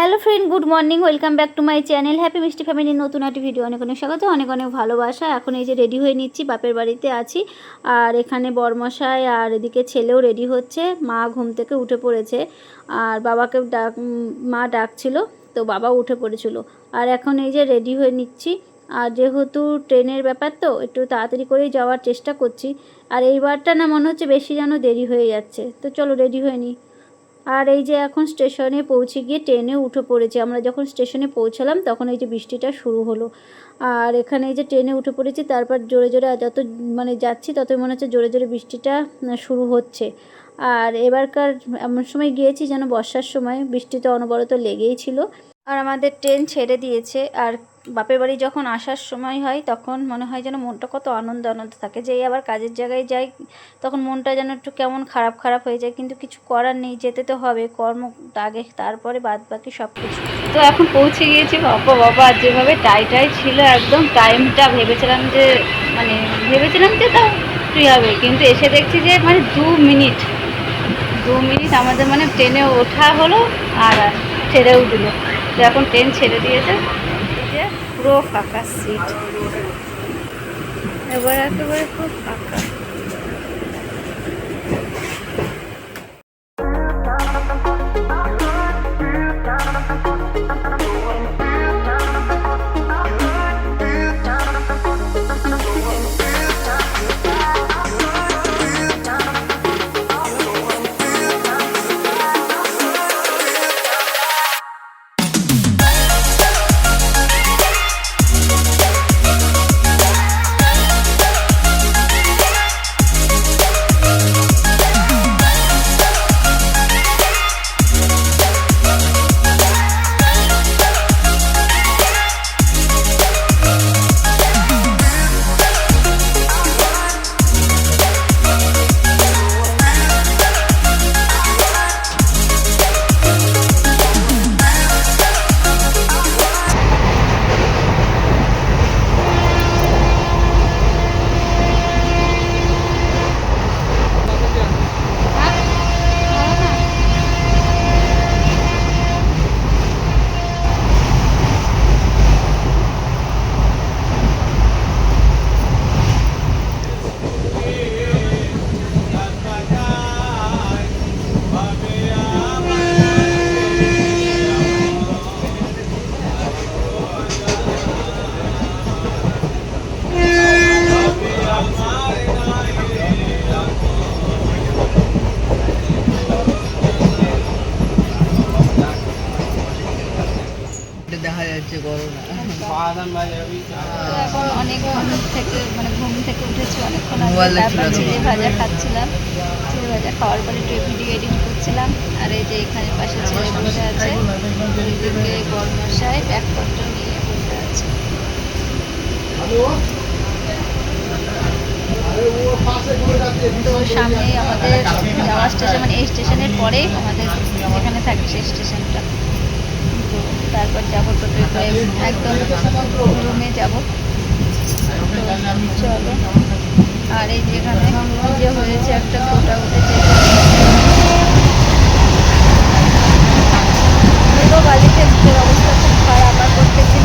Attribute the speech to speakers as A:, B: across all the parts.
A: Hello friend, good morning, welcome back to my channel happy মিষ্টি ফ্যামিলির নতুন একটি ভিডিও অনেক অনেক স্বাগত, অনেক অনেক ভালোবাসা। এখন এই যে রেডি হয়ে নিচ্ছি, বাপের বাড়িতে আছি। আর এখানে বরমশাই আর এদিকে ছেলেও রেডি হচ্ছে, মা ঘুম থেকে উঠে পড়েছে। আর বাবাকে ডাক, মা ডাকছিল, তো বাবা উঠে পড়েছিল। আর এখন এই যে রেডি হয়ে নিচ্ছি। আর যেহেতু ট্রেনের ব্যাপার তো, একটু তাড়াতাড়ি করেই যাওয়ার চেষ্টা করছি। আর এইবারটা না মনে হচ্ছে বেশি যেন দেরি হয়ে যাচ্ছে। তো চলো রেডি হয়ে নিই। আর এই যে এখন স্টেশনে পৌঁছে গিয়ে ট্রেনে উঠে পড়েছি। আমরা যখন স্টেশনে পৌঁছালাম, তখন এই যে বৃষ্টিটা শুরু হলো। আর এখানে এই যে ট্রেনে উঠে পড়েছি, তারপর জোরে জোরে যত মানে যাচ্ছি, ততই মনে হচ্ছে জোরে জোরে বৃষ্টিটা শুরু হচ্ছে। আর এবারকার এমন সময় গিয়েছি যেন বর্ষার সময় বৃষ্টিতে অনবরত লেগেই ছিল। আর আমাদের ট্রেন ছেড়ে দিয়েছে। আর বাপের বাড়ি যখন আসার সময় হয়, তখন মনে হয় যেন মনটা কত আনন্দ আনন্দ থাকে। যেই আবার কাজের জায়গায় যাই, তখন মনটা যেন একটু কেমন খারাপ খারাপ হয়ে যায়। কিন্তু কিছু করার নেই, যেতে তো হবে, কর্ম আগে, তারপরে বাদ বাকি সব কিছু তো এখন পৌঁছে গিয়েছি বাবা বাবা, যেভাবে টাইটাই ছিল একদম টাইমটা ভেবেছিলাম যে মানে ভেবেছিলাম যে তাও ফ্রি হবে। কিন্তু এসে দেখছি যে মানে দু মিনিট দু মিনিট আমাদের মানে ট্রেনে ওঠা হলো আর ছেড়েও দিল। তো এখন ট্রেন ছেড়ে দিয়েছে। পুরো ফাঁকা সিট এবার একেবারে পুরো ফাঁকা
B: দেখা যাচ্ছে করোনা
A: তো এখন থেকে মানে ঘুম থেকে উঠেছি অনেকক্ষণ আগে চিড়ে ভাজা খাচ্ছিলাম। চিড়ে ভাজা খাওয়ার পরে একটু ভিডিও এডিট করছিলাম। আর এই যে এখানে পাশে ছেলে বসে আছে ওইদিকে বর্মশাই ব্যাগপত্র নিয়ে বসে আছে। তো সামনেই আমাদের যাওয়া স্টেশন মানে এই স্টেশনের পরেই আমাদের যেখানে থাকে সেই স্টেশনটা তারপর যাব একদম রুমে যাব। চলো। আর এই যেখানে যে হয়েছে একটা ফোটা উঠেছে। আর প্রত্যেকদিন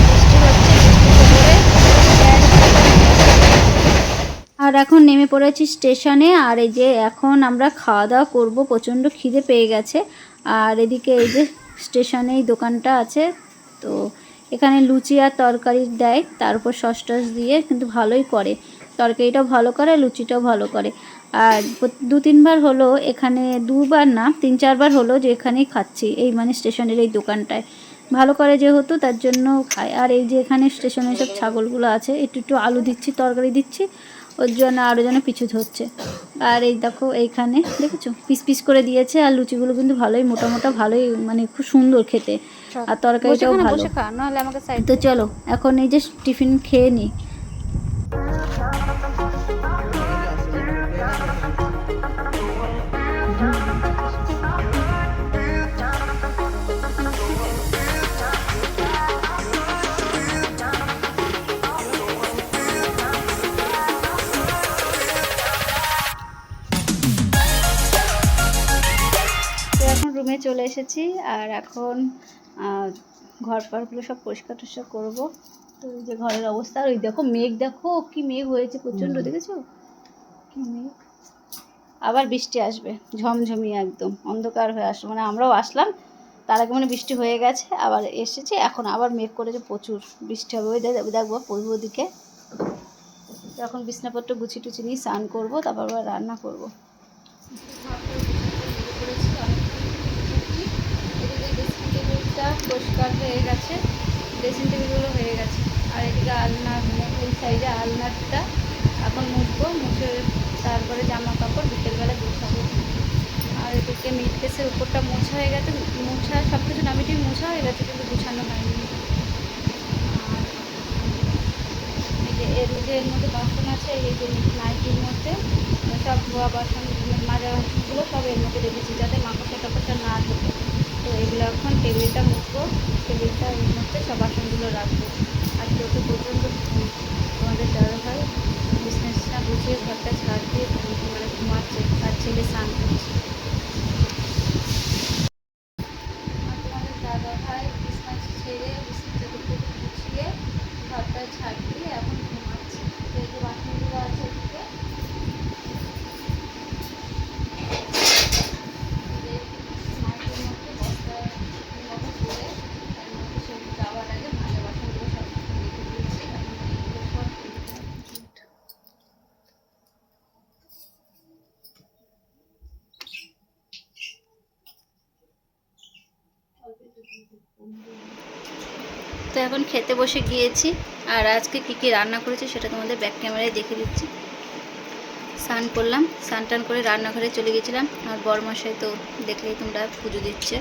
A: আর এখন নেমে পড়েছি স্টেশনে, আর এই যে এখন আমরা খাওয়া দাওয়া করব, প্রচণ্ড খিদে পেয়ে গেছে। আর এদিকে এই যে স্টেশনেই দোকানটা আছে। তো এখানে লুচি আর তরকারি দেয়, তার উপর সস টস দিয়ে কিন্তু ভালোই করে। তরকারিটাও ভালো করে, লুচিটাও ভালো করে। আর দু তিনবার হলো এখানে, দুবার না তিন চারবার হলো যে এখানেই খাচ্ছি, এই মানে স্টেশনের এই দোকানটায়। ভালো করে যেহেতু, তার জন্য খাই। আর এই যে এখানে স্টেশনে সব ছাগলগুলো আছে, একটু একটু আলু দিচ্ছি, তরকারি দিচ্ছি। ওর জন্য আরও যেন পিছু ধরছে। আর এই দেখো এইখানে দেখেছ? পিস পিস করে দিয়েছে আর লুচিগুলো কিন্তু ভালোই মোটা মোটা ভালোই মানে খুব সুন্দর খেতে। আর তরকারিটাও ভালো। তো চলো এখন এই যে টিফিন খেয়ে নিই রুমে চলে এসেছি আর এখন
C: ঘর পারগুলো সব পরিষ্কার টরিষ্কার করব। তো এই যে ঘরের অবস্থা আর ওই দেখো মেঘ দেখো কি মেঘ হয়েছে প্রচণ্ড দেখেছ? কি মেঘ? আবার বৃষ্টি আসবে ঝমঝমিয়ে একদম অন্ধকার হয়ে আসবে। মানে আমরাও আসলাম তার আগে মানে বৃষ্টি হয়ে গেছে আবার এসেছে এখন আবার মেঘ করেছে প্রচুর। বৃষ্টি হবে ওই দেখ- দেখব পূর্ব দিকে। তো এখন বিছনাপত্র গুছি টুচি নিয়ে স্নান করব তারপর আবার রান্না করব। ড্রেসিং টেবিলটা পরিষ্কার হয়ে গেছে ড্রেসিং টেবিলগুলো হয়ে গেছে। আর এদিকে আলনা, এই সাইডে আলনাটা এখন মুছবো, মুছে তারপরে জামা কাপড় বিকেলবেলা গুছাবো আর এদিকে মিট কেসের উপরটা মোছা হয়ে গেছে, মোছা সব কিছু নামিটি মোছা হয়ে গেছে, কিন্তু গুছানো হয়নি। এর যে এর মধ্যে বাসন আছে, এই যে নাইটির মধ্যে, সব ধোয়া বাসন মাজা বাসনগুলো সব এর মধ্যে রেখেছি, যাতে মাকড়সা টাকড়সা না ঢোকে। তো এগুলো এখন টেবিলটা মুখবো টেবিলটা এর মধ্যে সব বাসনগুলো রাখব। আর চোখে প্রচণ্ড। তোমাদের দাদা ভাই বিজনেসটা গুছিয়ে ঘরটা ছাড় দিয়ে মানে ঘুমাচ্ছে। আর ছেলে স্নান করছে আর তোমাদের দাদা ভাই বিছনা ছেড়ে বিছনাটা দুটো গুছিয়ে ঘরটা ঝাড় দিয়ে এখন ঘুমাচ্ছে তো এই যে বাসনগুলো আছে এদিকে এই যে মাটির মধ্যে বস্তার মতো করে তার মধ্যে সেগুলো যাওয়ার আগে ভাজা বাসনগুলো সব রেখে দিয়েছি এখন এইগুলো সব তুলতে হবে। তো এখন খেতে বসে গিয়েছি আর আজকে কী কী রান্না করেছি সেটা তোমাদের ব্যাক ক্যামেরায় দেখে দিচ্ছি। স্নান করলাম, স্নান টান করে রান্নাঘরে চলে গেছিলাম। আর বরমশাই তো দেখলেই তোমরা পুজো দিচ্ছে।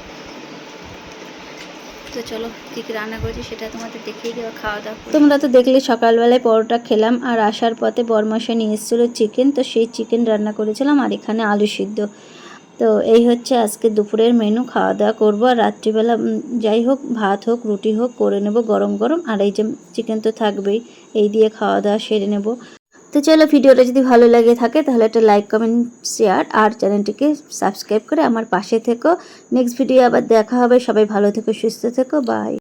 C: তো চলো, কী কী রান্না করেছি সেটা তোমাদের দেখিয়ে দেওয়া খাওয়া দাওয়া তোমরা তো দেখলে সকালবেলায় পরোটা খেলাম আর আসার পথে বরমশাই নিয়ে এসেছিল চিকেন তো সেই চিকেন রান্না করেছিলাম আর এখানে আলু সিদ্ধ। তো এই হচ্ছে আজকে দুপুরের মেনু খাওয়া দাওয়া করব। আর রাত্রিবেলা যাই হোক, ভাত হোক, রুটি হোক, করে নেব গরম গরম। আর এই যে চিকেন তো থাকবেই, এই দিয়ে খাওয়া দাওয়া সেরে নেব। তো চলো, ভিডিওটা যদি ভালো লাগে থাকে, তাহলে একটা লাইক কমেন্ট শেয়ার আর চ্যানেলটিকে সাবস্ক্রাইব করে আমার পাশে থেকো। নেক্সট ভিডিও আবার দেখা হবে। সবাই ভালো থেকো, সুস্থ থেকো। বাই